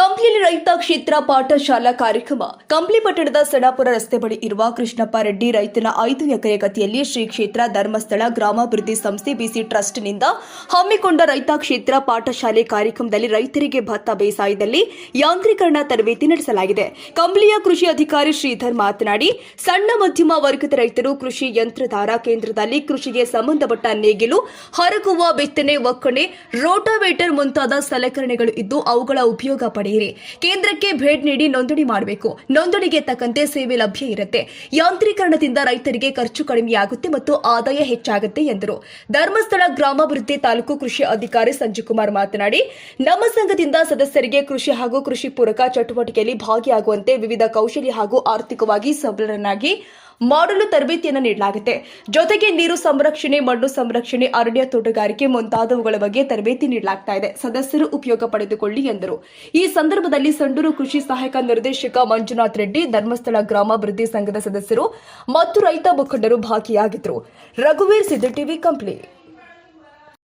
ಕಂಪ್ಲಿಯಲ್ಲಿ ರೈತ ಕ್ಷೇತ್ರ ಪಾಠಶಾಲಾ ಕಾರ್ಯಕ್ರಮ. ಕಂಪ್ಲಿ ಪಟ್ಟಣದ ಸಣಾಪುರ ರಸ್ತೆ ಬಳಿ ಇರುವ ಕೃಷ್ಣಪ್ಪ ರೆಡ್ಡಿ ರೈತನ ಐದು ಎಕರೆ ಗತಿಯಲ್ಲಿ ಶ್ರೀ ಕ್ಷೇತ್ರ ಧರ್ಮಸ್ಥಳ ಗ್ರಾಮಾಭಿವೃದ್ಧಿ ಸಂಸ್ಥೆ ಬಿಸಿ ಟ್ರಸ್ಟ್ನಿಂದ ಹಮ್ಮಿಕೊಂಡ ರೈತ ಕ್ಷೇತ್ರ ಪಾಠಶಾಲೆ ಕಾರ್ಯಕ್ರಮದಲ್ಲಿ ರೈತರಿಗೆ ಭತ್ತ ಬೇಸಾಯದಲ್ಲಿ ಯಾಂತ್ರೀಕರಣ ತರಬೇತಿ ನಡೆಸಲಾಗಿದೆ. ಕಂಪ್ಲಿಯ ಕೃಷಿ ಅಧಿಕಾರಿ ಶ್ರೀಧರ್ ಮಾತನಾಡಿ, ಸಣ್ಣ ಮಧ್ಯಮ ವರ್ಗದ ರೈತರು ಕೃಷಿ ಯಂತ್ರಧಾರ ಕೇಂದ್ರದಲ್ಲಿ ಕೃಷಿಗೆ ಸಂಬಂಧಪಟ್ಟ ನೇಗಿಲು, ಹರಗುವ ಬಿತ್ತನೆ, ಒಕ್ಕಣೆ, ರೋಟಾವೇಟರ್ ಮುಂತಾದ ಸಲಕರಣೆಗಳು ಇದ್ದು ಅವುಗಳ ಉಪಯೋಗ ಪಡೆಯಿರಿ. ಕೇಂದ್ರಕ್ಕೆ ಭೇಟಿ ನೀಡಿ ನೋಂದಣಿ ಮಾಡಬೇಕು. ನೋಂದಣಿಗೆ ತಕ್ಕಂತೆ ಸೇವೆ ಲಭ್ಯ ಇರುತ್ತೆ. ಯಾಂತ್ರೀಕರಣದಿಂದ ರೈತರಿಗೆ ಖರ್ಚು ಕಡಿಮೆಯಾಗುತ್ತೆ ಮತ್ತು ಆದಾಯ ಹೆಚ್ಚಾಗುತ್ತೆ ಎಂದರು. ಧರ್ಮಸ್ಥಳ ಗ್ರಾಮಾಭಿವೃದ್ಧಿ ತಾಲೂಕು ಕೃಷಿ ಅಧಿಕಾರಿ ಸಂಜಯಕುಮಾರ್ ಮಾತನಾಡಿ, ನಮ್ಮ ಸಂಘದಿಂದ ಸದಸ್ಯರಿಗೆ ಕೃಷಿ ಹಾಗೂ ಕೃಷಿ ಪೂರಕ ಚಟುವಟಿಕೆಯಲ್ಲಿ ಭಾಗಿಯಾಗುವಂತೆ ವಿವಿಧ ಕೌಶಲ್ಯ ಹಾಗೂ ಆರ್ಥಿಕವಾಗಿ ಸಬಲರನ್ನಾಗಿ ಮಾಡಲು ತರಬೇತಿಯನ್ನು ನೀಡಲಾಗುತ್ತೆ. ಜೊತೆಗೆ ನೀರು ಸಂರಕ್ಷಣೆ, ಮಣ್ಣು ಸಂರಕ್ಷಣೆ, ಅರಣ್ಯ ತೋಟಗಾರಿಕೆ ಮುಂತಾದವುಗಳ ಬಗ್ಗೆ ತರಬೇತಿ ನೀಡಲಾಗ್ತಾ ಇದೆ. ಸದಸ್ಯರು ಉಪಯೋಗ ಪಡೆದುಕೊಳ್ಳಿ ಎಂದರು. ಈ ಸಂದರ್ಭದಲ್ಲಿ ಸಂಡೂರು ಕೃಷಿ ಸಹಾಯಕ ನಿರ್ದೇಶಕ ಮಂಜುನಾಥ್ ರೆಡ್ಡಿ, ಧರ್ಮಸ್ಥಳ ಗ್ರಾಮಾಭಿವೃದ್ಧಿ ಸಂಘದ ಸದಸ್ಯರು ಮತ್ತು ರೈತ ಮುಖಂಡರು ಭಾಗಿಯಾಗಿದ್ದರು. ರಘುವೀರ್ ಸಿದ್ದು ಟಿವಿ ಕಂಪ್ಲಿ.